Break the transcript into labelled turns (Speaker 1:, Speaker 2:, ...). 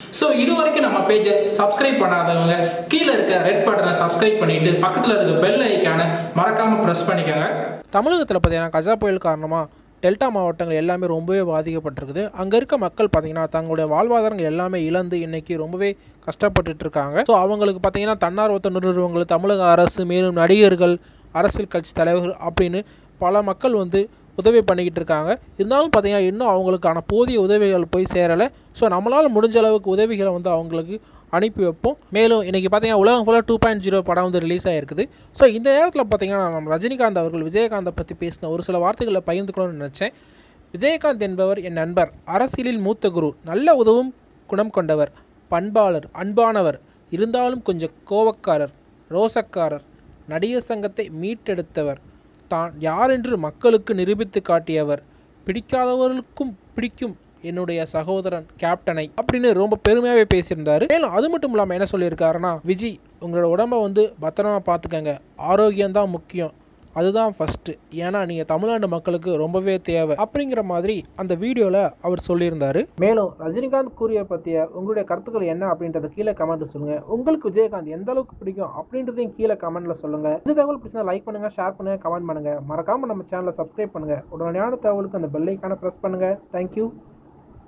Speaker 1: So இது வரைக்கும் நம்ம பேஜை சப்ஸ்கிரைப் பண்ணாதவங்க கீழே இருக்க ரெட் பட்டனை சப்ஸ்கிரைப் பண்ணிட்டு பக்கத்தில் இருக்க பெல் ஐக்கான மறக்காம ப்ரெஸ் பண்ணிக்கோங்க.
Speaker 2: தமிழகத்தில் பார்த்தீங்கன்னா கஜா புயல் காரணமாக டெல்டா மாவட்டங்கள் எல்லாமே ரொம்பவே பாதிக்கப்பட்டிருக்குது. அங்கே இருக்க மக்கள் பார்த்தீங்கன்னா தங்களுடைய வாழ்வாதாரங்கள் எல்லாமே இழந்து இன்னைக்கு ரொம்பவே கஷ்டப்பட்டுட்டு இருக்காங்க ஸோ அவங்களுக்கு பார்த்தீங்கன்னா தன்னார்வத்த நிறுவனங்கள் தமிழக அரசு மேலும் நடிகர்கள் அரசியல் கட்சி தலைவர்கள் அப்படின்னு பல மக்கள் வந்து உதவி பண்ணிக்கிட்டு இருக்காங்க இருந்தாலும் பார்த்தீங்கன்னா இன்னும் அவங்களுக்கான போதிய உதவிகள் போய் சேரலை. ஸோ நம்மளால் முடிஞ்ச அளவுக்கு உதவிகளை வந்து அவங்களுக்கு அனுப்பி வைப்போம். மேலும் இன்றைக்கி பார்த்தீங்கன்னா உலகம் ஃபுல்லாக டூ பாயிண்ட் ஜீரோ படம் வந்து ரிலீஸ் ஆகிருக்குது ஸோ இந்த நேரத்தில் பார்த்தீங்கன்னா நம்ம ரஜினிகாந்த் அவர்கள் விஜயகாந்தை பற்றி பேசின ஒரு சில வார்த்தைகளை பகிர்ந்துக்கணும்னு நினச்சேன். விஜயகாந்த் என்பவர் என் நண்பர். அரசியலில் மூத்த குரு. நல்ல உதவும் குணம் கொண்டவர். பண்பாளர் அன்பானவர். இருந்தாலும் கொஞ்சம் கோவக்காரர் ரோசக்காரர். நடிகர் சங்கத்தை மீட்டெடுத்தவர். தான் யாரென்று மக்களுக்கு நிரூபித்து காட்டியவர். பிடிக்காதவர்களுக்கும் பிடிக்கும் என்னுடைய சகோதரன் கேப்டனை அப்படின்னு ரொம்ப பெருமையாகவே பேசியிருந்தாரு. மேலும் அது மட்டும் இல்லாமல் என்ன சொல்லியிருக்காருன்னா விஜி உங்களோட உடம்பை வந்து பத்திரமா பார்த்துக்கங்க ஆரோக்கியம் தான் முக்கியம். அதுதான் ஃபஸ்ட்டு ஏன்னா நீங்கள் தமிழ்நாடு மக்களுக்கு ரொம்பவே தேவை அப்படிங்கிற மாதிரி அந்த வீடியோவில் அவர் சொல்லியிருந்தாரு. மேலும் ரஜினிகாந்த் கூறிய பற்றிய உங்களுடைய கருத்துக்கள் என்ன அப்படின்றத கீழே கமெண்ட் சொல்லுங்கள் உங்களுக்கு விஜயகாந்த் எந்த அளவுக்கு பிடிக்கும் அப்படின்றதையும் கீழே கமெண்ட்டில் சொல்லுங்கள் இந்த தகவல் பிடிச்சா லைக் பண்ணுங்கள் ஷேர் பண்ணுங்கள் கமெண்ட் பண்ணுங்கள் மறக்காமல் நம்ம சேனலை சப்ஸ்கிரைப் பண்ணுங்கள் உடனடியான தகவலுக்கு அந்த பெல்லைக்கான ப்ரெஸ் பண்ணுங்கள் தேங்க்யூ